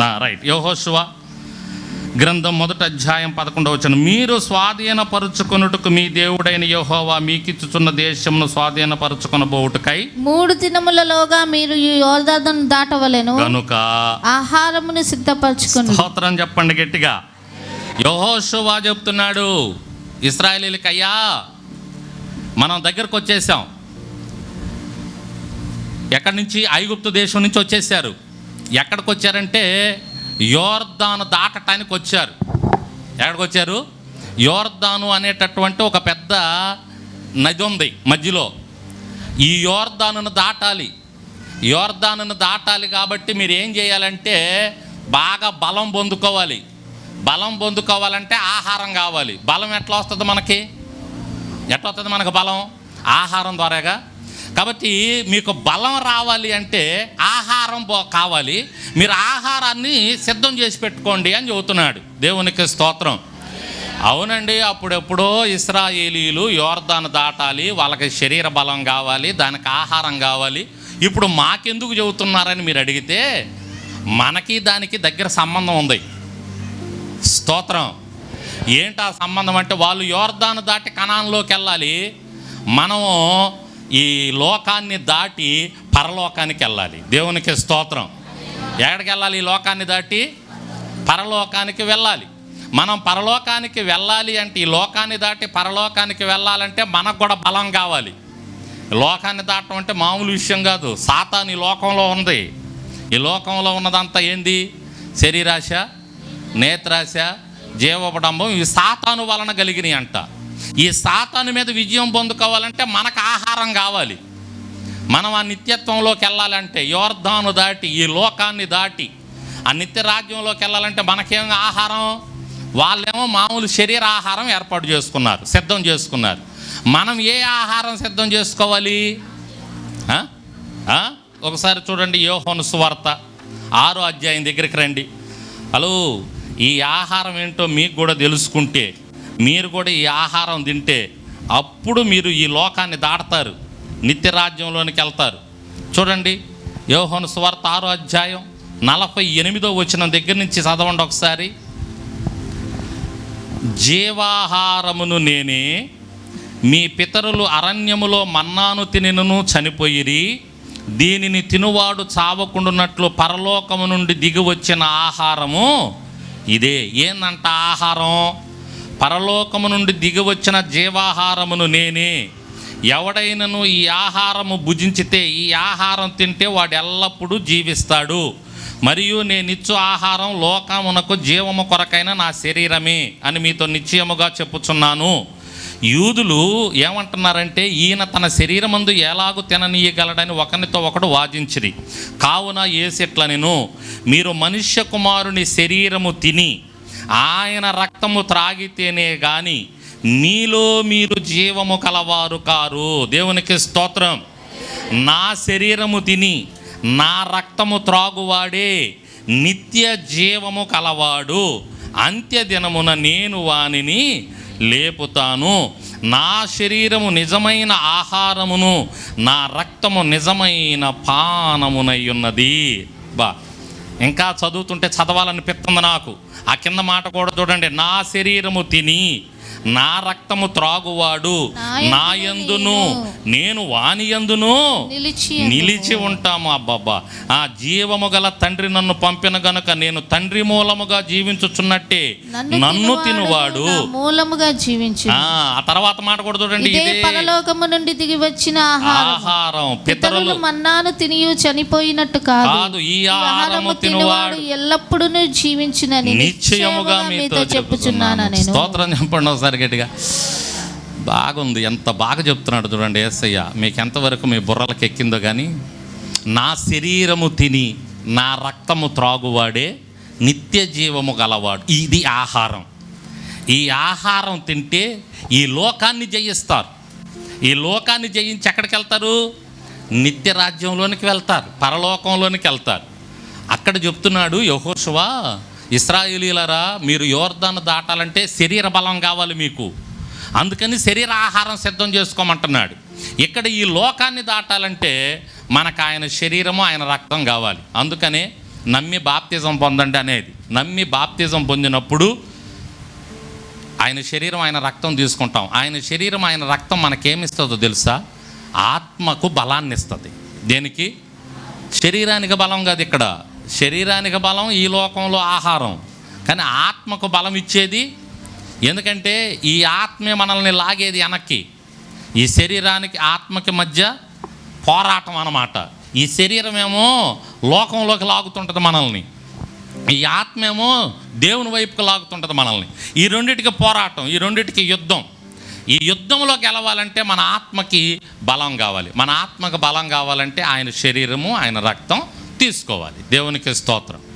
Right యోహోశువ గ్రంథం మొదటి అధ్యాయం పదకొండవ వచ్చిన మీరు స్వాధీనపరుచుకొనుటకు మీ దేవుడైన యెహోవా మీకిచ్చుచున్న దేశమును స్వాధీనపరుచుకొనబోవుటకై మూడు దినములలోగా మీరు ఈ యోర్దాను దాటవలెను. కనుక ఆహారమును సిద్ధపరచుకుని. స్తోత్రం చెప్పండి గట్టిగా. యెహోషువ చెప్తున్నాడు ఇస్రాయేలీలకి అయ్యా మనం దగ్గరకు వచ్చేసాం ఎక్కడి నుంచి? ఐగుప్తు దేశం నుంచి వచ్చేసారు ఎక్కడికి వచ్చారంటే యోర్దాను దాటటానికి వచ్చారు. ఎక్కడికి వచ్చారు యోర్దాను అనేటటువంటి ఒక పెద్ద నది ఉంది మధ్యలో. ఈ యోర్దానును దాటాలి. యోర్దానును దాటాలి కాబట్టి మీరు ఏం చేయాలంటే బాగా బలం పొందుకోవాలి. బలం పొందుకోవాలంటే ఆహారం కావాలి. బలం ఎట్లా వస్తుంది మనకి? ఎట్లా వస్తుంది మనకు బలం? ఆహారం ద్వారాగా కాబట్టి మీకు బలం రావాలి అంటే ఆహారం కావాలి. మీరు ఆహారాన్ని సిద్ధం చేసి పెట్టుకోండి అని చెబుతున్నాడు. దేవునికి స్తోత్రం. అవునండి అప్పుడెప్పుడో ఇస్రాయేలీలు యోర్దాను దాటాలి వాళ్ళకి శరీర బలం కావాలి దానికి ఆహారం కావాలి. ఇప్పుడు మాకెందుకు చెబుతున్నారని మీరు అడిగితే మనకి దానికి దగ్గర సంబంధం ఉంది. స్తోత్రం. ఏంటి ఆ సంబంధం అంటే వాళ్ళు యోర్దాను దాటి కణాన్లోకి వెళ్ళాలి. మనము ఈ లోకాన్ని దాటి పరలోకానికి వెళ్ళాలి. దేవునికి స్తోత్రం. ఎక్కడికి వెళ్ళాలి ఈ లోకాన్ని దాటి? పరలోకానికి వెళ్ళాలి. మనం పరలోకానికి వెళ్ళాలి అంటే ఈ లోకాన్ని దాటి పరలోకానికి వెళ్ళాలంటే మనకు కూడా బలం కావాలి. లోకాన్ని దాటం అంటే మామూలు విషయం కాదు. సాతాన్ ఈ లోకంలో ఉంది. ఈ లోకంలో ఉన్నదంతా ఏంది? శరీరాశ నేత్రాశ జీవపడంబం ఇవి సాతాను వలన కలిగినాయి అంట. ఈ సాతాను మీద విజయం పొందుకోవాలంటే మనకు ఆహారం కావాలి. మనం ఆ నిత్యత్వంలోకి వెళ్ళాలంటే యోర్ధాను దాటి ఈ లోకాన్ని దాటి ఆ నిత్య రాజ్యంలోకి వెళ్ళాలంటే మనకేం ఆహారం? వాళ్ళేమో మామూలు శరీర ఆహారం ఏర్పాటు చేసుకున్నారు సిద్ధం చేసుకున్నారు. మనం ఏ ఆహారం సిద్ధం చేసుకోవాలి? ఒకసారి చూడండి యోహోను సువార్త ఆరో అధ్యాయం దగ్గరికి రండి. హలో ఈ ఆహారం ఏంటో మీకు కూడా తెలుసుకుంటే మీరు కూడా ఈ ఆహారం తింటే అప్పుడు మీరు ఈ లోకాన్ని దాటతారు నిత్యరాజ్యంలోనికి వెళ్తారు. చూడండి యోహోను సువార్త ఆరో అధ్యాయం నలభై ఎనిమిదో వచ్చిన దగ్గర నుంచి చదవండి ఒకసారి. జీవాహారమును నేనే మీ పితరులు అరణ్యములో మన్నాను తినినను చనిపోయిరి దీనిని తినువాడు చావకుండునట్లు పరలోకము నుండి దిగి వచ్చిన ఆహారము ఇదే. ఏందంట ఆహారం? పరలోకము నుండి దిగి వచ్చిన జీవాహారమును నేనే. ఎవడైనను ఈ ఆహారము భుజించితే ఈ ఆహారం తింటే వాడు ఎల్లప్పుడూ జీవిస్తాడు. మరియు నేనిచ్చు ఆహారం లోకమునకు జీవము కొరకైన నా శరీరమే అని మీతో నిశ్చయముగా చెప్పుచున్నాను. యూదులు ఏమంటున్నారంటే ఈయన తన శరీరమందు ఎలాగూ తిననీయగలడని ఒకరితో ఒకడు వాదించిరి. కావున ఏసెట్లనెను మీరు మనుష్య కుమారుని శరీరము తిని ఆయన రక్తము త్రాగితేనే గాని మీలో మీరు జీవము కలవారు కారు. దేవునికి స్తోత్రం. నా శరీరము తిని నా రక్తము త్రాగువాడే నిత్య జీవము కలవాడు. అంత్యదినమున నేను వానిని లేపుతాను. నా శరీరము నిజమైన ఆహారమును నా రక్తము నిజమైన పానమునై ఉన్నది. బా. ఇంకా చదువుతుంటే చదవాలనిపిస్తుంది నాకు. ఆ కింద మాట కూడా చూడండి నా శరీరము తిని నా రక్తము త్రాగువాడు నా నా యందును యందును నేను వాని యందును నిలిచి ఉంటాము. అబ్బాబ్బా. ఆ జీవము గల తండ్రి నన్ను పంపిన గనుక నేను తండ్రి మూలముగా జీవించుచున్నట్టే నన్ను తినువాడు మూలముగా జీవించు ఆ తర్వాత మాట కూడా చూడండి ఇదే పరలోకము నుండి దిగి వచ్చిన ఆహారం. ఆహారం పితరులు మన్నాను తినియు చనిపోయినట్టు కాదు. కాదు ఈ ఆహారము తినువాడు ఎల్లప్పుడూ జీవించునని నిశ్చయముగా మీతో చెప్పుచున్నాను చెప్పుచున్నాను నేను? స్తోత్రం చెప్పండి ఒకసారి గట్టిగా. బాగుంది ఎంత బాగా చెప్తున్నాడు చూడండి ఏసయ్య. మీకు ఎంతవరకు మీ బుర్రలకు ఎక్కిందో కానీ నా శరీరము తిని నా రక్తము త్రాగువాడే నిత్య జీవము గలవాడు. ఇది ఆహారం. ఈ ఆహారం తింటే ఈ లోకాన్ని జయిస్తారు. ఈ లోకాన్ని జయించి ఎక్కడికి వెళ్తారు నిత్య రాజ్యంలోనికి వెళ్తారు పరలోకంలోనికి వెళ్తారు. అక్కడ చెప్తున్నాడు యహోశువా ఇస్రాయేలీలరా మీరు యోర్దాను దాటాలంటే శరీర బలం కావాలి మీకు. అందుకని శరీర ఆహారం సిద్ధం చేసుకోమంటున్నాడు. ఇక్కడ ఈ లోకాన్ని దాటాలంటే మనకు ఆయన శరీరము ఆయన రక్తం కావాలి. అందుకనే నమ్మి బాప్తిజం పొందండి అనేది. నమ్మి బాప్తిజం పొందినప్పుడు ఆయన శరీరం ఆయన రక్తం తీసుకుంటాం. ఆయన శరీరం ఆయన రక్తం మనకేమిస్తుందో తెలుసా? ఆత్మకు బలాన్ని ఇస్తుంది దేనికి? శరీరానికి బలం కాదు ఇక్కడ. శరీరానికి బలం ఈ లోకంలో ఆహారం. కానీ ఆత్మకు బలం ఇచ్చేది ఎందుకంటే ఈ ఆత్మే మనల్ని లాగేది వెనక్కి. ఈ శరీరానికి ఆత్మకి మధ్య పోరాటం అన్నమాట. ఈ శరీరం ఏమో లోకంలోకి లాగుతుంటుంది మనల్ని. ఈ ఆత్మేమో దేవుని వైపుకు లాగుతుంటుంది మనల్ని. ఈ రెండిటికి పోరాటం ఈ రెండిటికి యుద్ధం. ఈ యుద్ధంలో గెలవాలంటే మన ఆత్మకి బలం కావాలి. మన ఆత్మకు బలం కావాలంటే ఆయన శరీరము ఆయన రక్తం తీసుకోవాలి. దేవునికి స్తోత్రం.